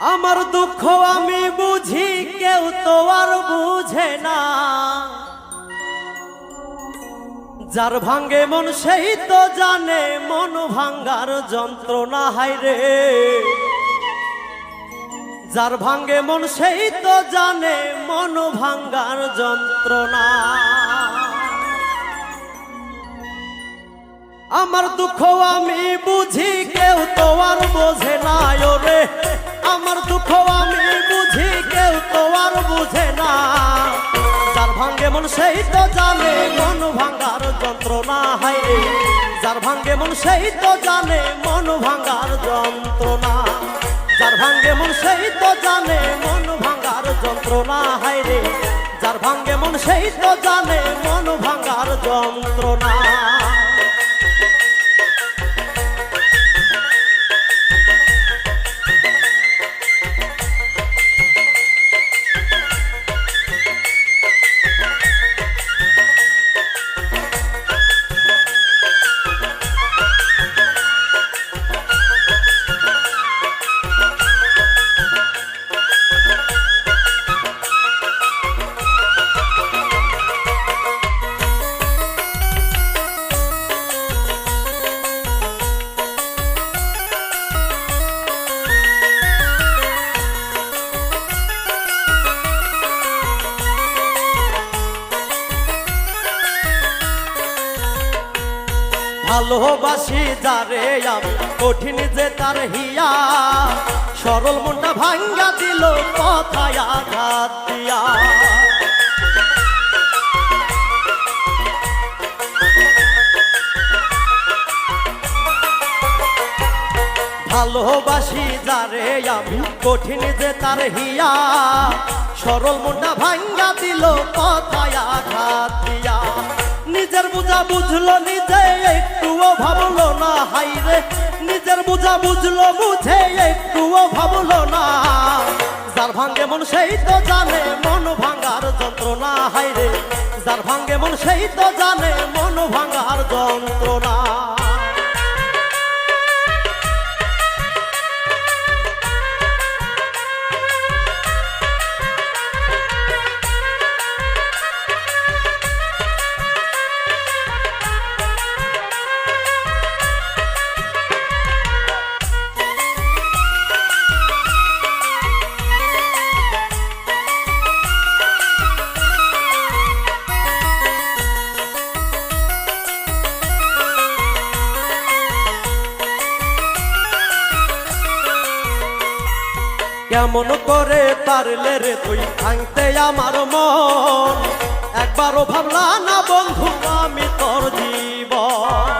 আমার দুঃখ আমি বুঝি, কেউ তো আর বুঝে না। যার ভাঙ্গে মন, সেই তো জানে মন ভাঙ্গার যন্ত্রণা হাই রে। যার ভাঙ্গে মন, সেই তো জানে মন ভাঙ্গার যন্ত্রণা। আমার দুঃখ আমি বুঝি, কেউ তো আর বোঝে মন সেই তো জানে, মন ভাঙ্গার যন্ত্রণা হাই রে। যার ভাঙ্গে মন সেই তো জানে, মন ভাঙ্গার যন্ত্রণা। যার ভাঙ্গে মন সেই তো জানে, মন ভাঙ্গার যন্ত্রণা হাই রে। যার ভাঙ্গে মন সেই তো জানে, মন ভাঙ্গার যন্ত্রণা। ভালোবাসি যারে আমি কঠিন যে তার হিয়া। সরল মনটা ভাঙ্গা দিল কথায়। ভালোবাসি যারে আমি, কঠিন যে তার হিয়া। সরল মনটা ভাঙ্গা দিল কথায় আঘাত দিয়া। নিজের বুঝা বুঝলো, নিজে একটুও ভাবলো না, হাই রে। নিজের বুঝা বুঝলো, বুঝে একটুও ভাবলো না। যার ভাঙ্গে মন সেই তো জানে, মন ভাঙ্গার যন্ত্রণা, হাই রে। যার ভাঙ্গে মন সেই তো জানে, মন ভাঙ্গার যন্ত্রণা। কেমন করে পারলে রে তুই ভাঙতে আমার মন। একবারও ভাবলা না বন্ধু, আমি তোর জীবন।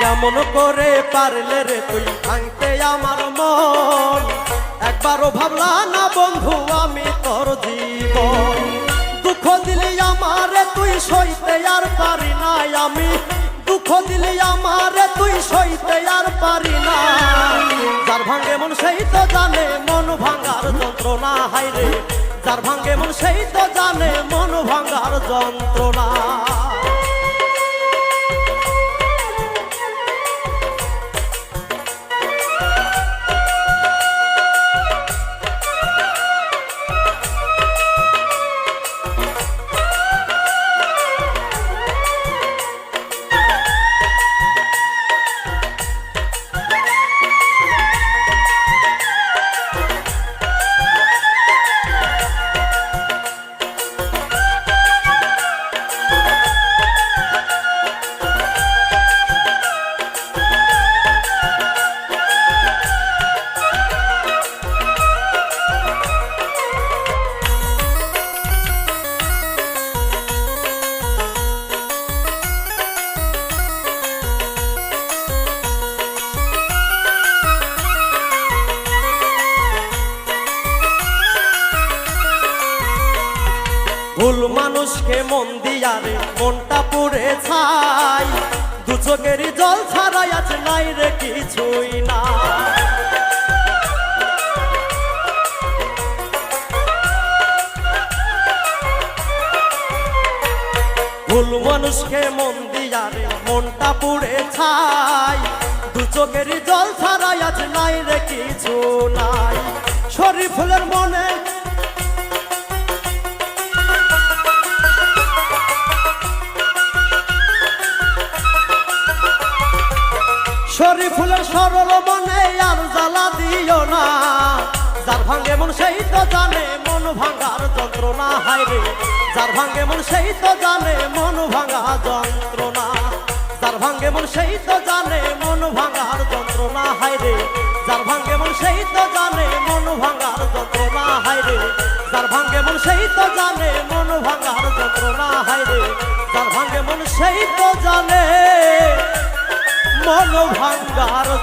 কেমন করে পারলে রে তুই ভাঙতে আমার মন? একবারও ভাবলা না বন্ধু, আমি তোর জীবন। দুঃখ দিলি দুঃখ দিলি আমারে, তুই সইতে আর পারি না। যার ভাঙ্গে মন সেই তো জানে, মন ভাঙ্গার যন্ত্রণা হাইরে যার ভাঙ্গে মন সেই তো জানে, মন ভাঙ্গার যন্ত্রণা। ভুল মানুষকে মন দিয়ারে মনটা পুড়ে ছাই। দু চোখেরই জল ছাড়াই আছে নাই রে কিছুই না। ভুল মানুষকে মন দিয়ারে মনটা পুড়ে ছাই। দু চোখেরই জল ছাড়াই আজ নাই রে কিছু নাই। শরীর ফুলের মনে সরল মনে আর জ্বালা দিও না। যার ভাঙ্গে মন সেই তো জানে, মন ভাঙার যন্ত্রণা, হায় রে। যার ভাঙ্গে মন সেই তো জানে, মন ভাঙা যন্ত্রণা। যার ভাঙ্গে মন সেই তো জানে, মন ভাঙার যন্ত্রণা, হায় রে। যার ভাঙ্গে মন সেই তো জানে, মন ভাঙার যন্ত্রণা, হায় রে। যার ভাঙ্গে মন সেই তো জানে, মন ভাঙার যন্ত্রণা, হায় রে। যার ভাঙ্গে মন সেই তো জানে। মন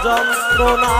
যন্ত্রণা।